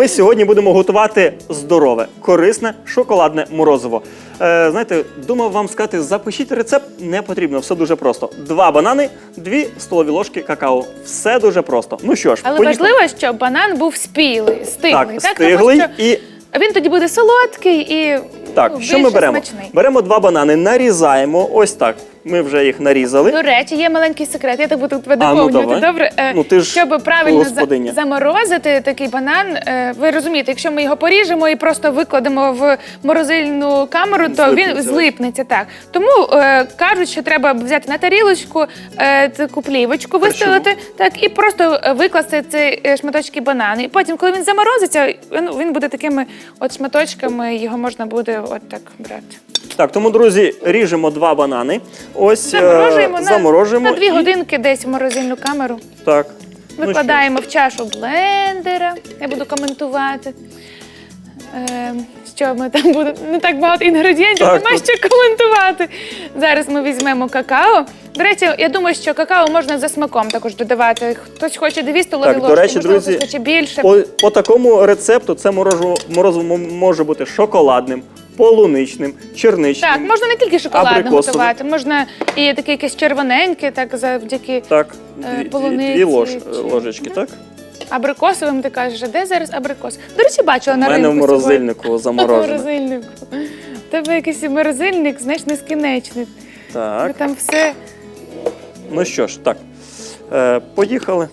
Ми сьогодні будемо готувати здорове, корисне шоколадне морозиво. Е, знаєте, думав вам сказати, запишіть рецепт, не потрібно, все дуже просто. Два банани, дві столові ложки какао. Все дуже просто. Ну що ж, Але поїхали. важливо, щоб банан був спілий, стиглий. так, Тому стиглий що і він тоді буде солодкий і так, ну, що ми більше беремо? смачний. Беремо два банани, нарізаємо. Ось так. Ми вже їх нарізали. До речі, є маленький секрет. Я так буду тебе А, ну, доповнювати. давай. Добре, Е, Ну, ти ж щоб правильно за- господиня. заморозити такий банан. е, Ви розумієте, якщо ми його поріжемо і просто викладемо в морозильну камеру, то Злипнеться. він злипнеться так. Тому е, кажуть, що треба взяти на тарілочку е, таку плівочку, вистелити так і просто е, викласти ці е, шматочки банану. І потім, коли він заморозиться, він, він буде такими от шматочками. Його можна буде от так брати. Так, тому, друзі, ріжемо два банани. Ось е, Заморожуємо, на, заморожуємо на дві і- годинки десь в морозильну камеру. Так. Ну, Викладаємо в чашу блендера. Я буду коментувати. Е, що ми там будемо? Не так багато інгредієнтів, Так, нема тут- що коментувати. Зараз ми візьмемо какао. До речі, я думаю, що какао можна за смаком також додавати. Хтось хоче дві столові Так, до ложки, речі, можливо, друзі, хтось хоче більше. По, по такому рецепту це морозиво, морозиво може бути шоколадним, полуничним, черничним. Так, можна не тільки шоколадне готувати, можна і таке якесь червоненьке, так завдяки Так, Е, дві, дві, полуниці дві лож, чи- ложечки, так? абрикосовим. Ти кажеш, а де зараз абрикос? До речі, бачила У на мене в сьогодні. морозильнику заморожено. Морозильнику. У Тебе якийсь морозильник, знаєш, нескінчений. Ви Так, Там все. ну що ж, так. Е, поїхали.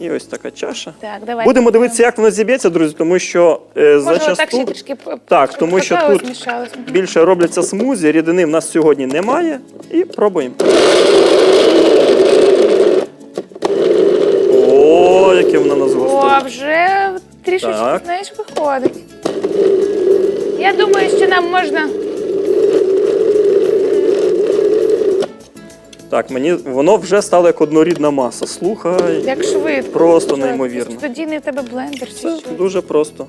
І ось така чаша. Так, давай. Будемо дивитися, як воно зіб'ється, друзі, тому що е, Можливо, так ще трішки п- Так, тому що какао тут змішалось. більше робляться смузі, рідини в нас сьогодні немає. І пробуємо. О, яке воно нас О, гостре. вже трішечки, Так. знаєш, виходить. Я думаю, що нам можна. Так, мені воно вже стало як однорідна маса. Слухай. Як швидко. Просто неймовірно. Тоді не в тебе блендер чи Це що? дуже просто.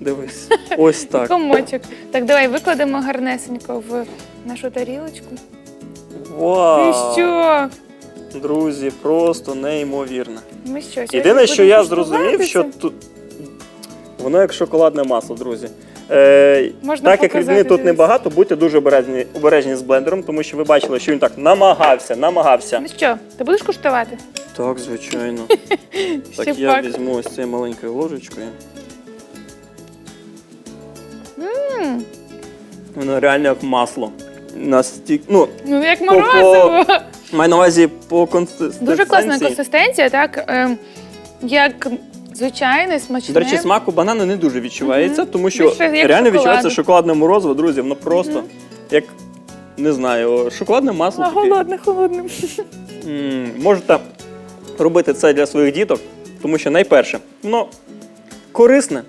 Дивись. Ось так. Комочок. Так, давай викладемо гарнесенько в нашу тарілочку. Ти Вау! що? Друзі, просто неймовірно. Ми що? сьогодні Єдине, що будемо я зрозумів, що тут воно як шоколадне масло, друзі. Е, Можна так як показати, рідини тут дивись. небагато, будьте дуже обережні, обережні з блендером, тому що ви бачили, що він так намагався, намагався. Ну що, ти будеш куштувати? Так, звичайно. Ще Так я пак. візьму ось цією маленькою ложечкою. Воно реально як масло. Настільки, ну, Ну, як морозиво. маю на увазі по консистенції. Дуже класна консистенція, так? ем, як звичайне, смачне. До речі, смак у банану не дуже відчувається, тому що Більше як реально шоколаду. відчувається шоколадне морозиво, друзі, воно просто як. Не знаю, шоколадне масло. А, таке. голодне, холодне. М, Можете робити це для своїх діток, тому що найперше, воно корисне,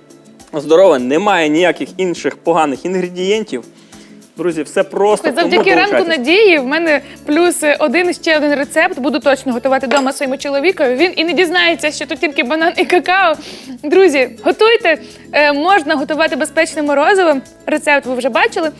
здорове, немає ніяких інших поганих інгредієнтів. Друзі, все просто. тому Завдяки ранку долучайтесь. надії в мене плюс один ще один рецепт. Буду точно готувати вдома своєму чоловікові. Він і не дізнається, що тут тільки банан і какао. Друзі, готуйте. Е, можна готувати безпечне морозиво. Рецепт ви вже бачили.